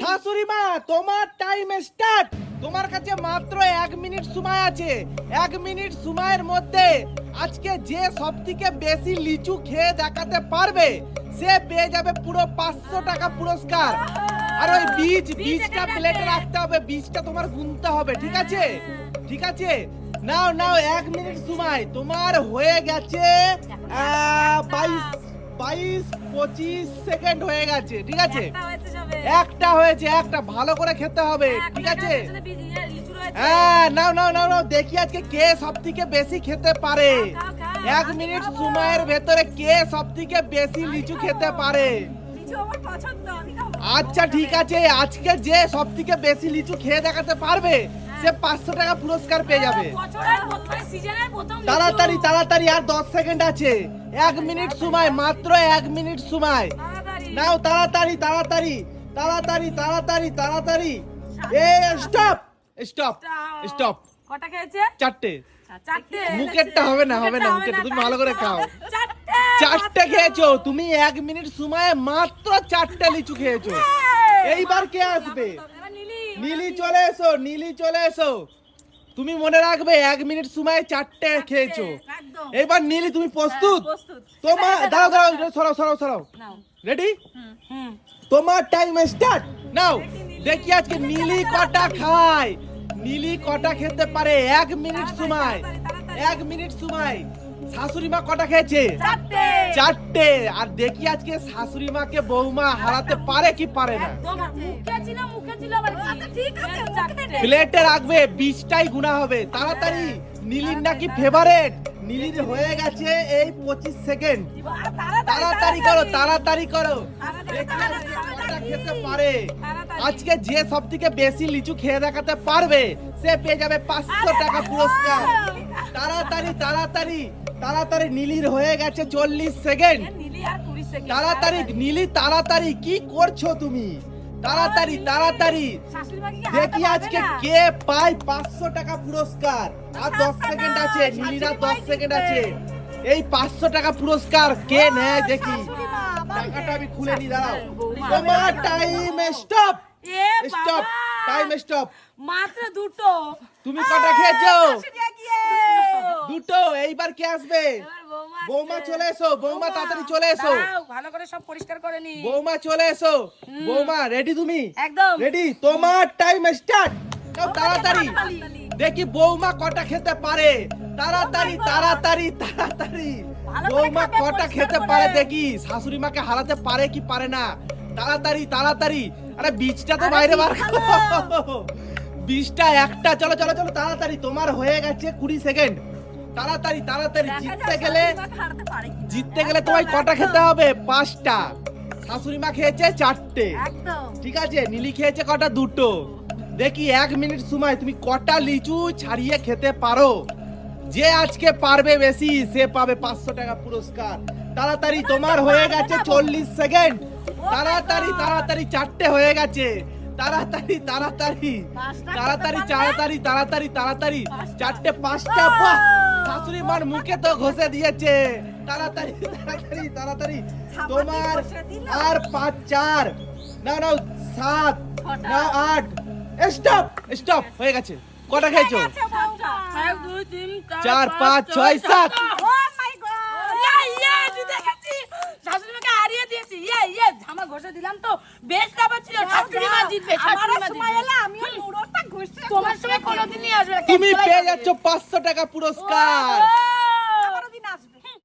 শাশুড়ি মা তোমার টাইম স্টার্ট তোমার কাছে মাত্র এক মিনিট সময় আছে। এক মিনিট সময়ের মধ্যে আজকে যে সব থেকে বেশি লিচু খেয়ে দেখাতে পারবে সে পেয়ে যাবে পুরো পাঁচশো টাকা পুরস্কার। আর ওই বীজ বীজটা প্লেটে রাখতে হবে বীজটা তোমার গুনতে হবে ঠিক আছে? ঠিক আছে? নাও নাও এক মিনিট সময়। তোমার হয়ে গেছে বাইশ বাইশ পঁচিশ সেকেন্ড হয়ে গেছে ঠিক আছে? একটা হয়েছে একটা ভালো করে খেতে হবে হ্যাঁ, ঠিক আছে। হ্যাঁ নাও নাও নাও নাও দেখি আজকে কে সব থেকে বেশি খেতে পারে। এক মিনিট সময়ের ভেতরে কে সব থেকে বেশি লিচু খেতে পারে। আচ্ছা ঠিক আছে আজকে যে সব থেকে বেশি লিচু খেয়ে দেখাতে পারবে সে পাঁচশো টাকা পুরস্কার পেয়ে যাবে। লিচু। তাড়াতাড়ি তাড়াতাড়ি আর দশ সেকেন্ড আছে। এক মিনিট সময় মাত্র এক মিনিট সময়। নাও তাড়াতাড়ি তাড়াতাড়ি। তাড়াতাড়ি তাড়াতাড়ি তাড়াতাড়ি। এ স্টপ। স্টপ। স্টপ কটা খেয়েছে? চারটে। চারটে মুখেরটা হবে না হবে না মুখেরটা মুখেরটা তুমি ভালো করে খাও। চারটে খেয়েছো তুমি এক মিনিট সময়ে মাত্র চারটে লিচু খেয়েছো। এইবার কে আসবে? নীলি। নীলি চলে এসো নীলি চলে এসো। তুমি মনে রাখবে এক মিনিট সময় চারটে খেয়েছো। এবার নীলি তুমি প্রস্তুত? হ্যাঁ, তোমার দাঁড়াও দাঁড়াও এটা সরাও সরাও সরাও। রেডি তোমার টাইম স্টার্ট নাও দেখি আজকে নীলি কটা খায়। নীলি কটা খেতে পারে? এক মিনিট সময়। এক মিনিট সময়। শাশুড়ি মা কটা খেয়েছে? চারটে। আর দেখি আজকে শাশুড়ি মাকে বৌমা হারাতে পারে কি পারে না। প্লেটে রাখবে বীজটাই গুণা হবে। তাড়াতাড়ি। নীলির নাকি ফেভারেট নীলির হয়ে গেছে এই পঁচিশ সেকেন্ড তাড়াতাড়ি করো তাড়াতাড়ি। করো। খেতে পারে। আজকে যে সব থেকে বেশি লিচু খেয়ে দেখাতে পারবে সে পেয়ে যাবে পাঁচশো টাকা পুরস্কার। তাড়াতাড়ি তাড়াতাড়ি। তাড়াতাড়ি নীলির হয়ে গেছে চল্লিশ সেকেন্ড। সেকেন্ড। তাড়াতাড়ি নীলি তাড়াতাড়ি কি করছ তুমি? তাড়াতাড়ি তাড়াতাড়ি। দেখি আজকে কে পায় পাঁচশো টাকা পুরস্কার। আর দশ সেকেন্ড আছে নীলিরা দশ সেকেন্ড আছে। এই পাঁচশো টাকা পুরস্কার কে নেয় দেখি। টাকাটা আমি খুলে নি দাঁড়াও। তোমার time stop stop time stop মাত্র দুটো। তুমি কটা খেয়েছো? দুটো এইবার কে আসবে? বৌমা বৌমা চলে এসো বৌমা তাড়াতাড়ি চলে এসো। ভালো করে সব পরিষ্কার করে নি। বৌমা চলে এসো। বৌমা রেডি তুমি? একদম। রেডি তোমার টাইম স্টার্ট তাড়াতাড়ি। দেখি বৌমা কটা খেতে পারে। তাড়াতাড়ি তাড়াতাড়ি তাড়াতাড়ি। বৌমা কটা খেতে পারে দেখি। শাশুড়ি মাকে হারাতে পারে কি পারে না? তাড়াতাড়ি তাড়াতাড়ি। আরে বীজটা তো বাইরে বার করো। বীজটা একটা চলো চলো চলো তাড়াতাড়ি। তোমার হয়ে গেছে কুড়ি সেকেন্ড তাড়াতাড়ি তাড়াতাড়ি জিততে গেলে। জিততে গেলে তোমায় কটা খেতে হবে? পাঁচটা। শাশুড়ি মা খেয়েছে চারটে। ঠিক আছে নীলি খেয়েছে কটা? দুটো। দেখি এক মিনিট সময় তুমি কটা লিচু ছাড়িয়ে খেতে পারো? যে আজকে পারবে বেশি সে পাবে পাঁচশো টাকা পুরস্কার। তাড়াতাড়ি তোমার হয়ে গেছে চল্লিশ সেকেন্ড। তাড়াতাড়ি তাড়াতাড়ি চারটে হয়ে গেছে। তাড়াতাড়ি তাড়াতাড়ি। তাড়াতাড়ি তাড়াতাড়ি তাড়াতাড়ি তাড়াতাড়ি। চারটে পাঁচটা বাহ! শাশুড়ি মার মুখে তো ঘষে দিয়েছে। তাড়াতাড়ি তাড়াতাড়ি তাড়াতাড়ি। তোমার আর পাঁচ চার। না না সাত। না আট। স্টপ স্টপ হয়ে গেছে। কটা খেয়েছো আচ্ছা, চার, পাঁচ, ছয়, সাত। ইয়ে, ঘষে দিলাম তো। বেশ খাবার ছিল ছাত্রী মা জিতবে ছাত্রী মা জিতবে। তোমার সময় কোনোদিনই আসবে না। তুমি পেয়ে যাচ্ছ পাঁচশো টাকা পুরস্কার।